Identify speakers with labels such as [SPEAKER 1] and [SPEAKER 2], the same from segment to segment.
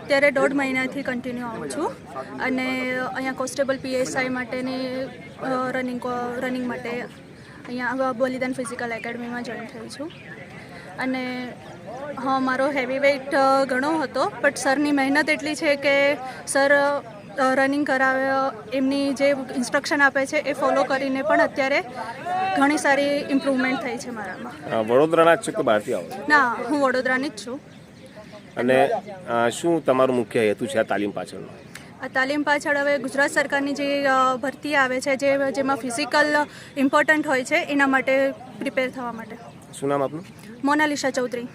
[SPEAKER 1] અત્યારે દોઢ મહિનાથી કન્ટિન્યુ આવું છું. અને અહીંયા કોન્સ્ટેબલ પીએસઆઈ માટેની રનિંગ રનિંગ માટે અહીંયા બલિદાન ફિઝિકલ એકેડમીમાં જોઈન થઈ છું. અને હા મારો હેવી વેઇટ ઘણો હતો બટ સરની મહેનત એટલી છે કે સર રનિંગ કરાવે એમની જે ઇન્સ્ટ્રક્શન આપે છે એ ફોલો કરીને પણ અત્યારે ઘણી સારી ઇમ્પ્રુવમેન્ટ થઈ છે મારામાં.
[SPEAKER 2] વડોદરાના જ છું કે બહારથી આવો
[SPEAKER 1] ના હું વડોદરાની જ છું.
[SPEAKER 2] અને શું તમારો મુખ્ય હેતુ છે આ તાલીમ પાછળનો?
[SPEAKER 1] આ તાલીમ પાછળ હવે ગુજરાત સરકારની જે ભરતી આવે છે જે જેમાં ફિઝિકલ ઇમ્પોર્ટન્ટ હોય છે એના માટે પ્રિપેર થવા માટે.
[SPEAKER 2] શું નામ આપનું?
[SPEAKER 1] મોનાલિશા ચૌધરી.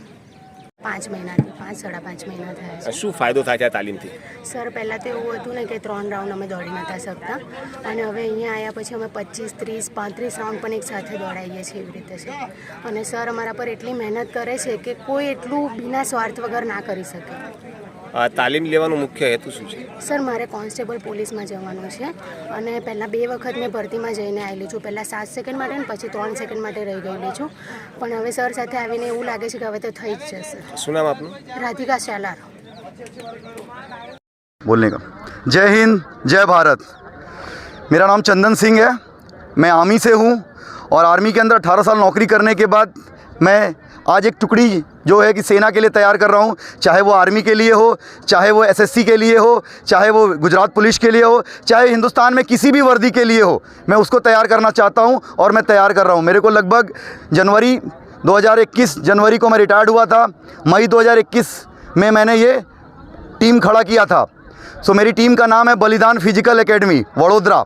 [SPEAKER 3] પાંચ મહિનાથી પાંચ સાડા પાંચ મહિના થયા છે.
[SPEAKER 2] શું ફાયદો થાય છે આ તાલીમથી?
[SPEAKER 3] સર પહેલાં તો એવું હતું ને કે ત્રણ રાઉન્ડ અમે દોડી નહોતા શકતા અને હવે અહીંયા આવ્યા પછી અમે પચીસ ત્રીસ પાંત્રીસ રાઉન્ડ પણ એક સાથે દોડાઈએ છીએ એવી રીતે છે. અને સર અમારા પર એટલી મહેનત કરે છે કે કોઈ એટલું બિના સ્વાર્થ વગર ના કરી શકે.
[SPEAKER 2] તાલીમ લેવાનો મુખ્ય હેતુ શું છે
[SPEAKER 3] સર મારે કોન્સ્ટેબલ પોલીસમાં જવાનું છે અને પહેલાં બે વખત મેં ભરતીમાં જઈને આવેલી છું પહેલાં સાત સેકન્ડ માટે ને પછી ત્રણ સેકન્ડ માટે રહી ગયેલી છું પણ હવે સર સાથે આવીને એવું લાગે છે કે હવે તો થઈ જ જશે
[SPEAKER 2] શું નામ આપનું
[SPEAKER 3] રાધિકા શાલાર
[SPEAKER 4] बोलने का जय हिंद जय भारत मेरा नाम चंदन सिंह है मैं आर्मी से हूँ और आर्मी के अंदर 18 साल नौकरी करने के बाद मैं आज एक टुकड़ी जो है कि सेना के लिए तैयार कर रहा हूँ, चाहे वो आर्मी के लिए हो, चाहे वो एसएससी के लिए हो, चाहे वो गुजरात पुलिस के लिए हो, चाहे हिंदुस्तान में किसी भी वर्दी के लिए हो, मैं उसको तैयार करना चाहता हूँ और मैं तैयार कर रहा हूँ। मेरे को लगभग जनवरी 2021 जनवरी को मैं रिटायर्ड हुआ था, मई 2021 में मैंने ये टीम खड़ा किया था। सो मेरी टीम का नाम है बलिदान फ़िज़िकल एकेडमी, वडोदरा।